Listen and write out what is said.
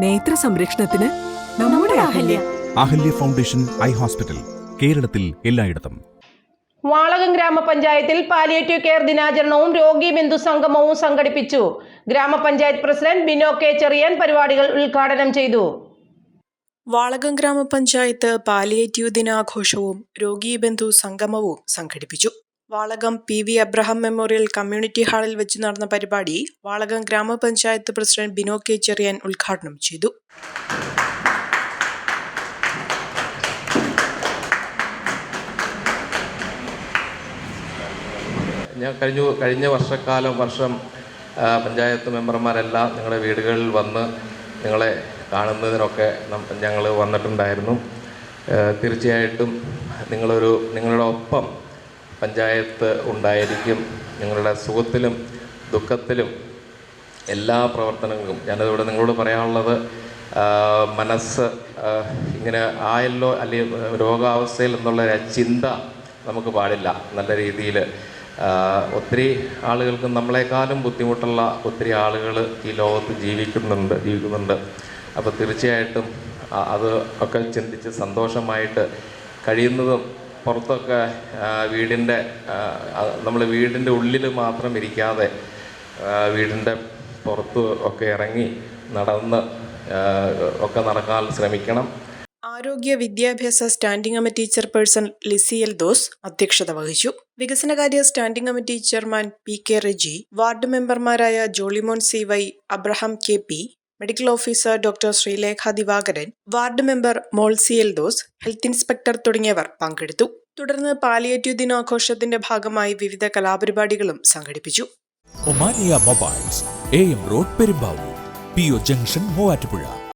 നേത്ര സംരക്ഷണത്തിന് നമ്മുടെ Ahalya. Ahalya. Foundation eye hospital കേരളത്തിൽ എല്ലായിടത്തും. വാളകം ഗ്രാമപഞ്ചായത്തിൽ പാലിയേറ്റീവ് കെയർ ദിനാചരണവും രോഗി ബിന്ദു സംഗമവും സംഘടിപ്പിച്ചു. ഗ്രാമപഞ്ചായത്ത് പ്രസിഡന്റ് ബിനോ കെ ചെറിയാൻ പരിപാടികൾ ഉദ്ഘാടനം ചെയ്തു. വാളകം ഗ്രാമപഞ്ചായത്ത് പാലിയേറ്റീവ് ദിനാഘോഷവും രോഗീബന്ധു സംഗമവും സംഘടിപ്പിച്ചു. Valakam P V Abraham memorial community ഹാളിൽ വെച്ച് നടന്ന പരിപാടി വാളകം ഗ്രാമപഞ്ചായത്ത് പ്രസിഡന്റ് ബിനോ കെ ചെറിയാൻ ഉദ്ഘാടനം ചെയ്തു. ഞാൻ കഴിഞ്ഞ കഴിഞ്ഞ വർഷക്കാലം വർഷം പഞ്ചായത്ത് മെമ്പർമാരെല്ലാം നിങ്ങളുടെ വീടുകളിൽ വന്ന് നിങ്ങളെ കാണുന്നതിനൊക്കെ ഞങ്ങൾ വന്നിട്ടുണ്ടായിരുന്നു. തീർച്ചയായിട്ടും നിങ്ങളൊരു നിങ്ങളുടെ ഒപ്പം പഞ്ചായത്ത് ഉണ്ടായിരിക്കും. നിങ്ങളുടെ സുഖത്തിലും ദുഃഖത്തിലും എല്ലാ പ്രവർത്തനങ്ങൾക്കും ഞാനതിവിടെ നിങ്ങളോട് പറയാനുള്ളത് മനസ്സ് ഇങ്ങനെ ആയല്ലോ അല്ലെങ്കിൽ രോഗാവസ്ഥയിൽ എന്നുള്ള ചിന്ത നമുക്ക് പാടില്ല. നല്ല രീതിയിൽ ഒത്തിരി ആളുകൾക്ക് നമ്മളെക്കാളും ബുദ്ധിമുട്ടുള്ള ഒത്തിരി ആളുകൾ ഈ ലോകത്ത് ജീവിക്കുന്നുണ്ട് ജീവിക്കുന്നുണ്ട്. അപ്പോൾ തീർച്ചയായിട്ടും അത് ഒക്കെ ചിന്തിച്ച് സന്തോഷമായിട്ട് കഴിയുന്നതും പുറത്തൊക്കെ വീടിന്റെ നമ്മൾ വീടിന്റെ ഉള്ളിൽ മാത്രം ഇരിക്കാതെ വീടിന്റെ പുറത്ത് ഒക്കെ ഇറങ്ങി നടന്ന് ഒക്കെ നടക്കാൻ ശ്രമിക്കണം. ആരോഗ്യ വിദ്യാഭ്യാസ standing committee chairperson Lissy L Doss അധ്യക്ഷത വഹിച്ചു. വികസനകാര്യ standing committee chairman P K Reji ward മെമ്പർമാരായ Jollymon C Y Abraham K P medical officer doctor Sreelekha Divakaran ward member മോൾസിയൽ those health inspector തുടങ്ങിയവർ പങ്കെടുത്തു. തുടർന്ന് പാലിയേറ്റീവ് ദിനാഘോഷത്തിന്റെ ഭാഗമായി വിവിധ കലാപരിപാടികളും സംഘടിപ്പിച്ചു. Omania mobiles A M road Perumbavoor P O junction Muvattupuzha.